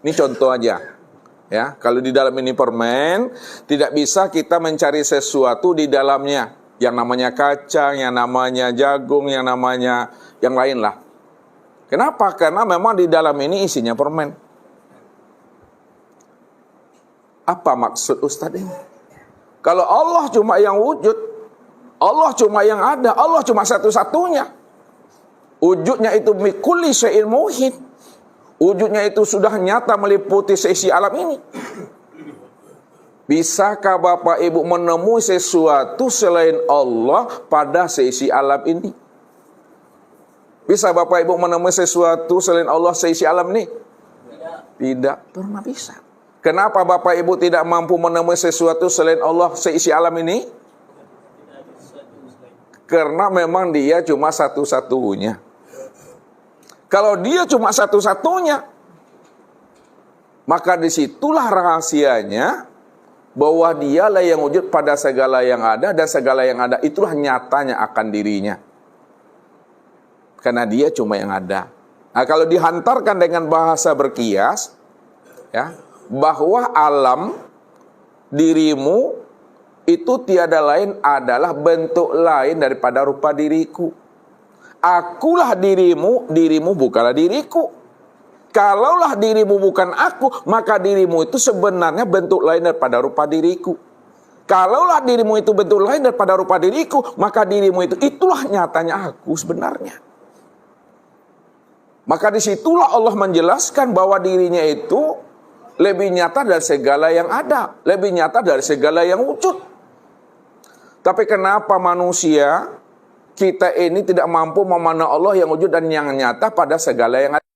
Ini contoh aja. Ya, kalau di dalam ini permen, tidak bisa kita mencari sesuatu di dalamnya. Yang namanya kacang, yang namanya jagung, yang namanya yang lain lah. Kenapa? Karena memang di dalam ini isinya permen. Apa maksud Ustadz ini? Kalau Allah cuma yang wujud, Allah cuma yang ada, Allah cuma satu-satunya. Wujudnya itu mikuli syai'in muhid. Wujudnya itu sudah nyata meliputi sesi alam ini. Bisakah Bapak Ibu menemui sesuatu selain Allah pada sesi alam ini? Bisa Bapak Ibu menemui sesuatu selain Allah sesi alam ini? Tidak pernah bisa. Kenapa Bapak Ibu tidak mampu menemui sesuatu selain Allah seisi alam ini? Karena memang dia cuma satu-satunya. Kalau dia cuma satu-satunya, maka di situlah rahasianya bahwa dialah yang wujud pada segala yang ada dan segala yang ada itulah nyatanya akan dirinya. Karena dia cuma yang ada. Nah, kalau dihantarkan dengan bahasa berkias, ya, bahwa alam dirimu itu tiada lain adalah bentuk lain daripada rupa diriku. Akulah dirimu, dirimu bukanlah diriku. Kalaulah dirimu bukan aku, maka dirimu itu sebenarnya bentuk lain daripada rupa diriku. Kalaulah dirimu itu bentuk lain daripada rupa diriku, maka dirimu itu itulah nyatanya aku sebenarnya. Maka di situlah Allah menjelaskan bahwa dirinya itu lebih nyata dari segala yang ada, lebih nyata dari segala yang wujud. Tapi kenapa manusia kita ini tidak mampu memandang Allah yang wujud dan yang nyata pada segala yang ada?